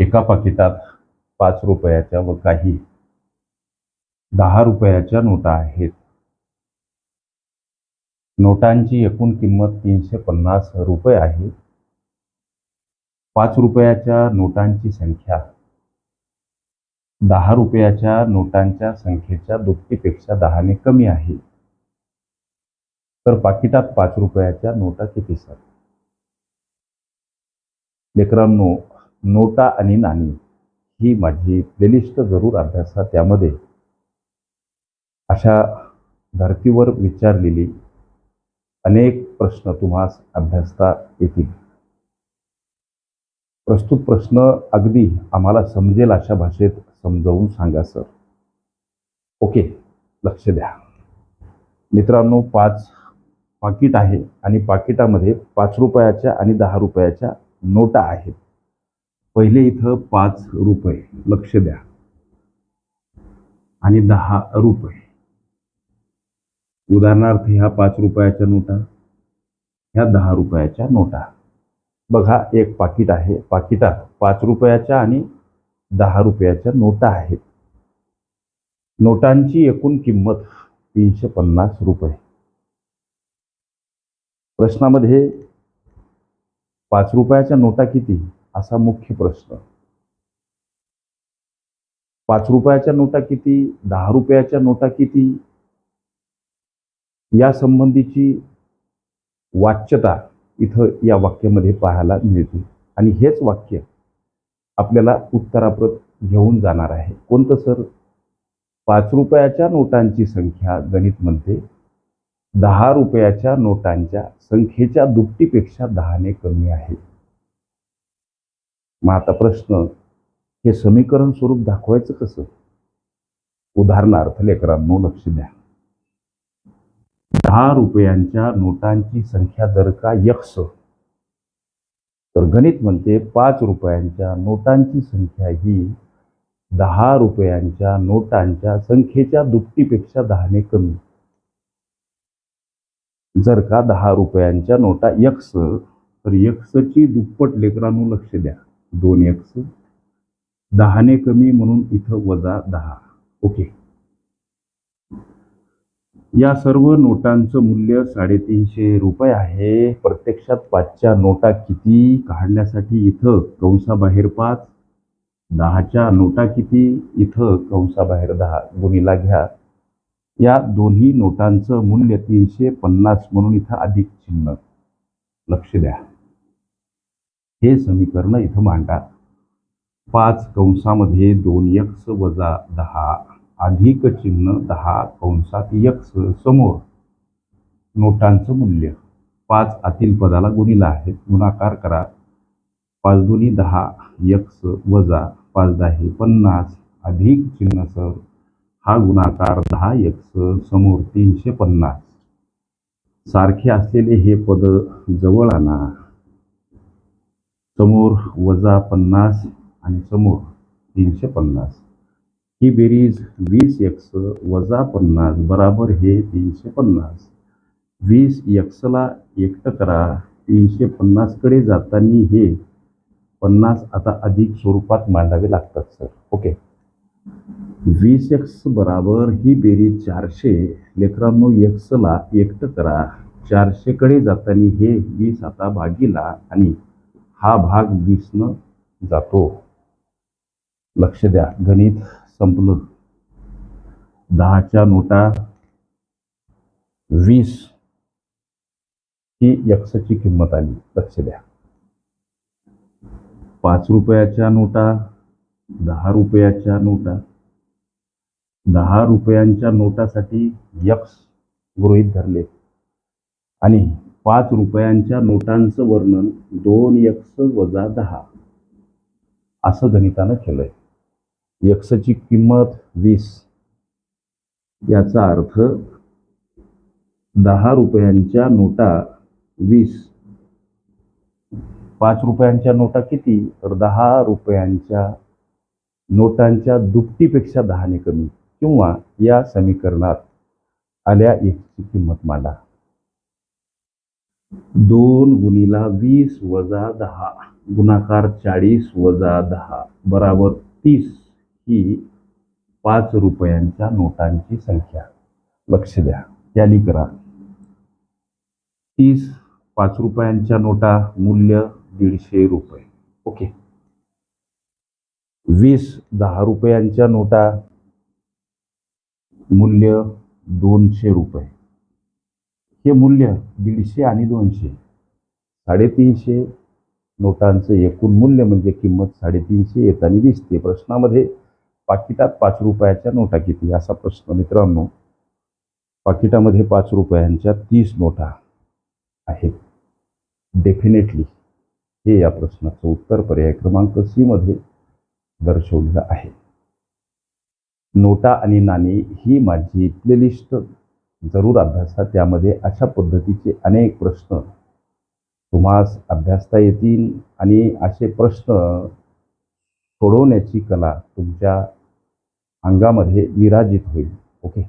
एका पाकिटात पाच रुपयाच्या व काही दहा रुपयाच्या नोटा आहेत. नोटांची एकूण किंमत तीनशे पन्नास रुपये आहे. पाच रुपयाच्या नोटांची संख्या दहा रुपयाच्या नोटांच्या संख्येच्या दुपटीपेक्षा दहाने कमी आहे. तर पाकिटात पाच रुपयाच्या नोटा किती सर? लेकरांनो नोटा आणि नाणी ही माझी प्लेलिस्ट जरूर अभ्यासा त्यामध्ये. अशा धर्तीवर विचारलेली अनेक प्रश्न तुम्हास अभ्यासता येतील. प्रस्तुत प्रश्न अगदी आम्हाला समजेल अशा भाषेत समजावून सांगा सर. ओके लक्ष द्या. मित्रांनो पाच पाकिट आहे आणि पाकिटामध्ये पाच रुपयाच्या आणि दहा रुपयाच्या नोटा आहेत. पहिले इथं पाच रुपये लक्ष द्या. आणि दहा रुपये. उदाहरणार्थ ह्या पाच रुपयाच्या नोटा ह्या दहा रुपयाच्या नोटा. बघा एक पाकिट आहे पाकिटात पाच रुपयाच्या आणि दहा रुपयाच्या नोटा आहेत. नोटांची एकूण किंमत तीनशे पन्नास रुपये. प्रश्नामध्ये पाच रुपयाच्या नोटा किती? असा मुख्य प्रश्न. पाच रुपयाच्या नोटा किती दहा रुपयाच्या नोटा किती? या संबंधीची वाच्यता इथं या वाक्यामध्ये पाहायला मिळते. आणि हेच वाक्य आपल्याला उत्तराप्रत घेऊन जाणार आहे. कोणतं सर? पाच रुपयाच्या नोटांची संख्या गणित म्हणते. दहा रुपयाच्या नोटांच्या संख्येच्या दुपटीपेक्षा दहाने कमी आहे. मग आता प्रश्न हे समीकरण स्वरूप दाखवायचं कसं? उदाहरणार्थ लेकरांनो लक्ष द्या. दहा रुपयांच्या नोटांची संख्या जर का यक्ष तर गणित म्हणते पाच रुपयांच्या नोटांची संख्या ही दहा रुपयांच्या नोटांच्या संख्येच्या दुपटीपेक्षा दहाने कमी. जर का दहा रुपयांच्या नोटा यक्ष तर यक्षची दुप्पट लेकरांनो लक्ष द्या. दोन एक्स दहाने कमी म्हणून इथं वजा दहा. ओके. या सर्व नोटांचं मूल्य साडेतीनशे रुपये आहे. प्रत्यक्षात पाचच्या नोटा किती? काढण्यासाठी इथं कंसाबाहेर पाच. दहाच्या नोटा किती? इथं कंसाबाहेर दहा. गुणीला घ्या. या दोन्ही नोटांचं मूल्य तीनशे पन्नास म्हणून इथं अधिक चिन्ह. लक्ष द्या. हे समीकरण इथं मांडतात पाच कंसामध्ये दोन यक्स वजा दहा अधिक चिन्ह दहा कंसात यक्स समोर. नोटांचं मूल्य. पाच आतील पदाला गुणिला आहे. गुणाकार करा. पाच दोन्ही दहा यक्स वजा पाच दहा पन्नास अधिक चिन्ह सर हा गुणाकार दहा यक्स समोर तीनशे पन्नास. सारखे असलेले हे पद जवळ आणा. समोर वजा पन्नास आणि समोर तीनशे पन्नास. ही बेरीज वीस एक्स वजा पन्नास बराबर हे तीनशे पन्नास. वीस एक्सला एकटं करा तीनशे पन्नासकडे जाताना हे पन्नास आता अधिक स्वरूपात मांडावे लागतात सर. ओके. वीस एक्स बराबर ही बेरीज चारशे लेकरांनो एक्सला एकटं करा. चारशेकडे जाताना हे वीस आता भागीला आणि हा भाग दिसणं जातो. लक्ष द्या गणित संपलं. दहाच्या नोटा वीस ही यक्षची किंमत आली. लक्ष द्या. पाच रुपयाच्या नोटा दहा रुपयाच्या नोटा दहा रुपयांच्या नोटासाठी यक्स गृहीत धरले. आणि पाच रुपयांच्या नोटांचं वर्णन दोन यक्स वजा दहा. असं गणितानं केलंय. यक्सची किंमत वीस. याचा अर्थ दहा रुपयांच्या नोटा वीस. पाच रुपयांच्या नोटा किती? तर दहा रुपयांच्या नोटांच्या दुपटीपेक्षा दहाने कमी किंवा या समीकरणात आल्या एकची किंमत मांडा. दोन गुणीला वीस वजा दहा. गुणाकार चाळीस वजा दहा. बराबर तीस ही पाच रुपयांच्या नोटांची संख्या. लक्ष द्या. टॅली करा. तीस पाच रुपयांच्या नोटा मूल्य दीडशे रुपये. ओके. वीस दहा रुपयांच्या नोटा मूल्य दोनशे रुपये. हे मूल्य दीडशे आणि दोनशे. साडेतीनशे नोटांचं एकूण मूल्य म्हणजे किंमत साडेतीनशे येताना दिसते. प्रश्नामध्ये पाकिटात पाच रुपयाच्या नोटा किती? असा प्रश्न मित्रांनो. पाकिटामध्ये पाच रुपयांच्या तीस नोटा आहेत. डेफिनेटली हे या प्रश्नाचं उत्तर पर्याय क्रमांक सीमध्ये दर्शवलेलं आहे. नोटा आणि नाणी ही माझी प्लेलिस्ट जरूर अभ्यासा त्यामध्ये अशा पद्धतीचे अनेक प्रश्न तुम्हास अभ्यासता येतील आणि असे प्रश्न सोडवण्याची कला तुमच्या अंगामध्ये विराजित होईल. ओके?